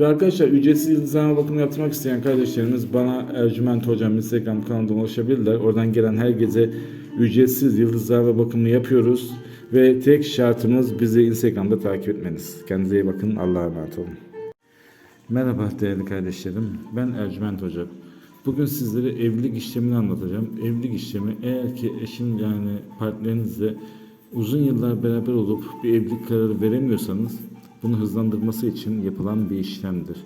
Ve arkadaşlar ücretsiz yıldızlama bakımı yaptırmak isteyen kardeşlerimiz bana Ercüment Hocam Instagram kanalından ulaşabilirler. Oradan gelen herkese ücretsiz yıldızlama bakımını yapıyoruz. Ve tek şartımız bizi Instagram'da takip etmeniz. Kendinize iyi bakın. Allah'a emanet olun. Merhaba değerli kardeşlerim. Ben Ercüment Hoca. Bugün sizlere evlilik işlemini anlatacağım. Evlilik işlemi eğer ki eşin yani partnerinizle uzun yıllar beraber olup bir evlilik kararı veremiyorsanız bunu hızlandırması için yapılan bir işlemdir.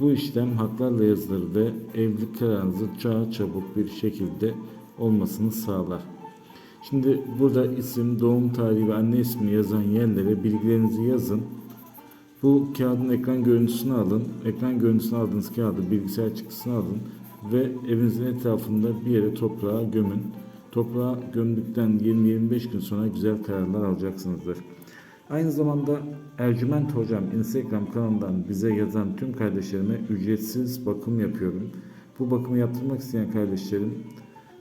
Bu işlem haklarla yazılır ve evlilik kararınızı daha çabuk bir şekilde olmasını sağlar. Şimdi burada isim, doğum tarihi ve anne ismi yazan yerlere bilgilerinizi yazın. Bu kağıdın ekran görüntüsünü alın. Ekran görüntüsünü aldığınız kağıdı bilgisayar çıktısını alın ve evinizin etrafında bir yere toprağa gömün. Toprağa gömdükten 20-25 gün sonra güzel kararlar alacaksınızdır. Aynı zamanda Ercüment Hocam Instagram kanalından bize yazan tüm kardeşlerime ücretsiz bakım yapıyorum. Bu bakımı yaptırmak isteyen kardeşlerim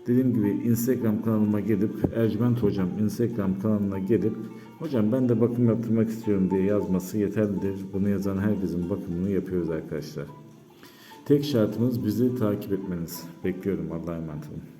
dediğim gibi Instagram kanalıma gelip Ercüment Hocam Instagram kanalına gelip Hocam ben de bakım yaptırmak istiyorum diye yazması yeterlidir. Bunu yazan herkesin bakımını yapıyoruz arkadaşlar. Tek şartımız bizi takip etmeniz. Bekliyorum. Allah'a emanet olun.